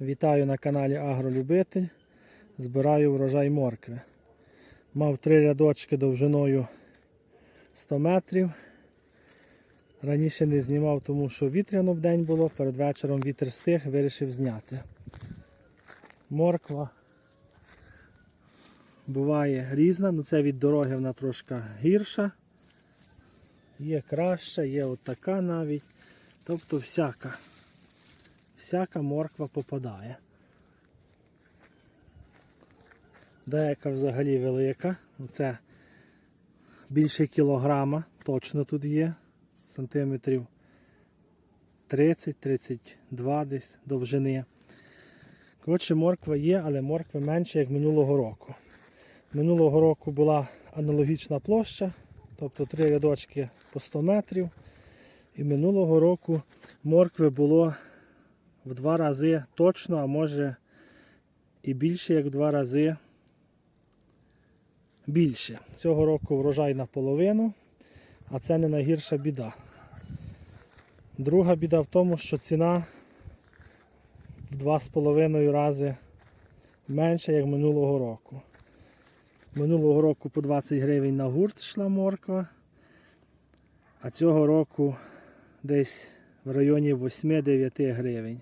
Вітаю на каналі Агролюбитель. Збираю врожай моркви. Мав три рядочки довжиною 100 метрів. Раніше не знімав, тому що вітряно в день було, перед вечором вітер стих, вирішив зняти. Морква буває різна, ну це від дороги вона трошки гірша. Є краща, є отака навіть. Тобто всяка. Всяка морква попадає. Деяка взагалі велика. Це більше кілограма, точно тут є. Сантиметрів 30-32 десь довжини. Коротше, морква є, але моркви менше, як минулого року. Минулого року була аналогічна площа, тобто три рядочки по 100 метрів. І минулого року моркви було в два рази точно, а може і більше, як в два рази більше. Цього року врожай наполовину, а це не найгірша біда. Друга біда в тому, що ціна в два з половиною рази менша, як минулого року. Минулого року по 20 гривень на гурт йшла морква, а цього року десь в районі 8-9 гривень.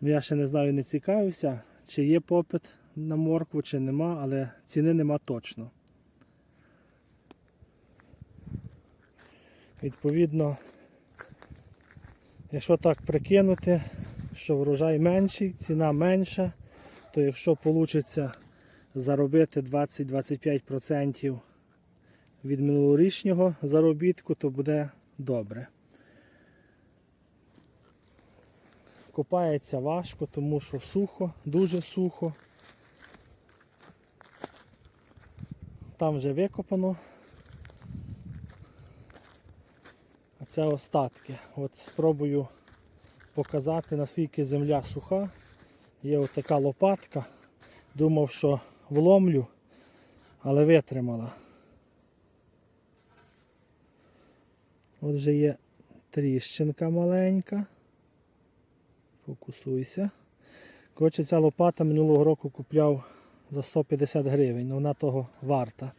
Ну, я ще не знаю, не цікавився, чи є попит на моркву, чи нема, але ціни нема точно. Відповідно, якщо так прикинути, що врожай менший, ціна менша, то якщо вийде заробити 20-25% від минулорічнього заробітку, то буде добре. Копається важко, тому що сухо, дуже сухо. Там вже викопано. А це остатки. От спробую показати наскільки земля суха. Є от така лопатка. Думав, що вломлю, але витримала. От вже є тріщинка маленька. Фокусуйся. Коротше, ця лопата минулого року купляв за 150 гривень, але вона того варта.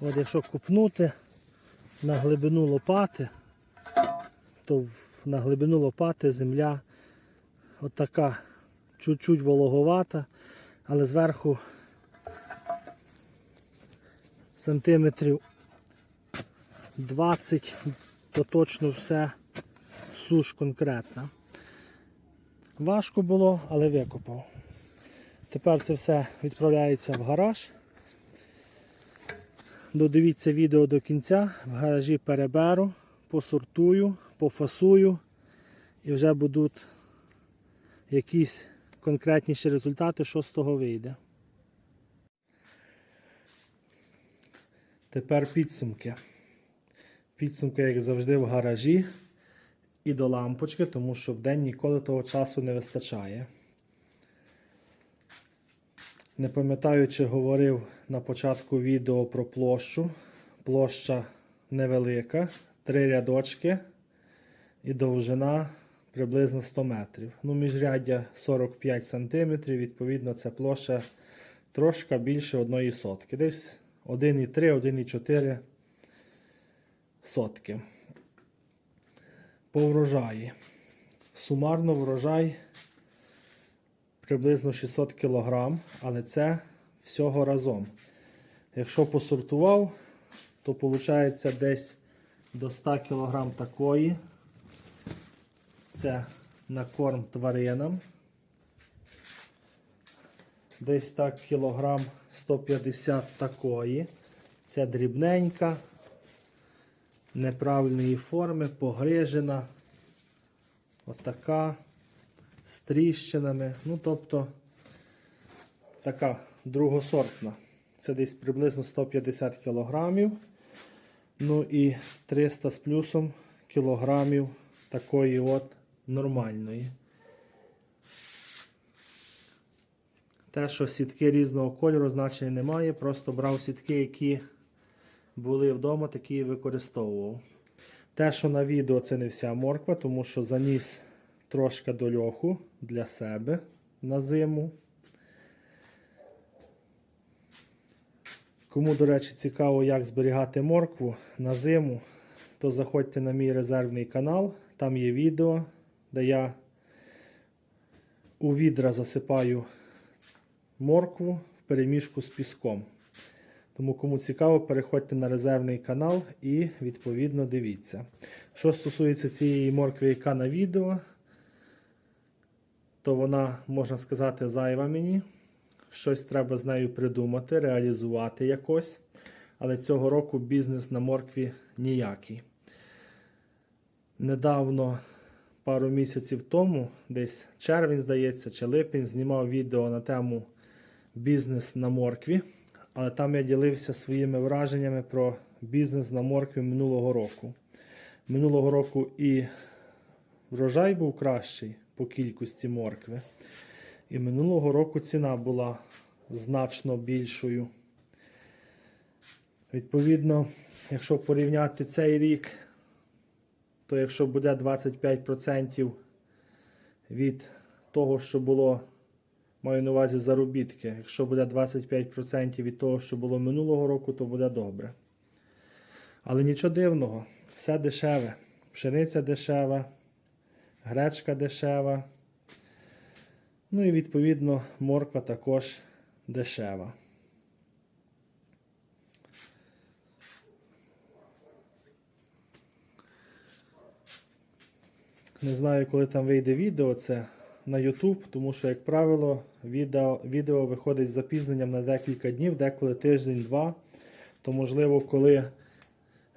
От якщо купнути на глибину лопати, то на глибину лопати земля отака чуть-чуть вологовата, але зверху сантиметрів 20, то точно все суш конкретна. Важко було, але викопав. Тепер це все відправляється в гараж. Додивіться відео до кінця, в гаражі переберу, посортую, пофасую і вже будуть якісь конкретніші результати, що з того вийде. Тепер підсумки. Підсумки, як завжди, в гаражі і до лампочки, тому що в день ніколи того часу не вистачає. Не пам'ятаю, чи говорив на початку відео про площу. Площа невелика, три рядочки і довжина приблизно 100 метрів. Ну, міжряддя 45 см, відповідно, це площа трошки більше одної сотки. Десь 1,3-1,4 сотки. По врожаї. Сумарно врожай приблизно 600 кг, але це всього разом. Якщо посортував, то виходить десь до 100 кг такої. Це на корм тваринам. Десь так кілограм 150 такої. Це дрібненька, неправильної форми, погрижена. Отака з тріщинами. Ну, тобто така другосортна. Це десь приблизно 150 кілограмів. Ну і 300 з плюсом кілограмів такої от нормальної. Те, що сітки різного кольору, значення немає. Просто брав сітки, які були вдома, такі і використовував. Те, що на відео, це не вся морква, тому що заніс трошки до льоху для себе на зиму. Кому, до речі, цікаво, як зберігати моркву на зиму, то заходьте на мій резервний канал. Там є відео, де я у відра засипаю моркву в перемішку з піском. Тому, кому цікаво, переходьте на резервний канал і відповідно дивіться. Що стосується цієї моркви, яка на відео, то вона, можна сказати, зайва мені. Щось треба з нею придумати, реалізувати якось. Але цього року бізнес на моркві ніякий. Недавно, пару місяців тому, десь червень, здається, чи липень, знімав відео на тему бізнес на моркві. Але там я ділився своїми враженнями про бізнес на моркві минулого року. Минулого року і врожай був кращий по кількості моркви. І минулого року ціна була значно більшою. Відповідно, якщо порівняти цей рік, то якщо буде 25% від того, що було, маю на увазі заробітки, якщо буде 25% від того, що було минулого року, то буде добре. Але нічого дивного, все дешеве. Пшениця дешева, гречка дешева. Ну і відповідно морква також дешева. Не знаю, коли там вийде відео це на YouTube, тому що, як правило, відео, відео виходить з запізненням на декілька днів, деколи тиждень-два. То, можливо, коли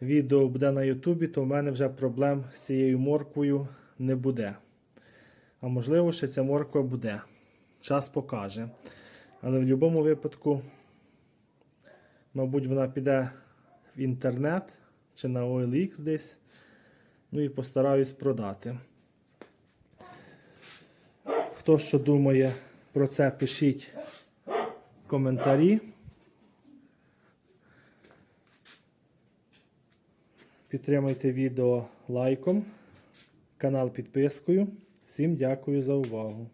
відео буде на YouTube, то в мене вже проблем з цією морквою не буде. А можливо, ще ця морква буде. Час покаже. Але в будь-якому випадку, мабуть, вона піде в інтернет чи на OLX десь. Ну і постараюсь продати. Хто що думає про це, пишіть коментарі. Підтримайте відео лайком, канал підпискою. Всім дякую за увагу.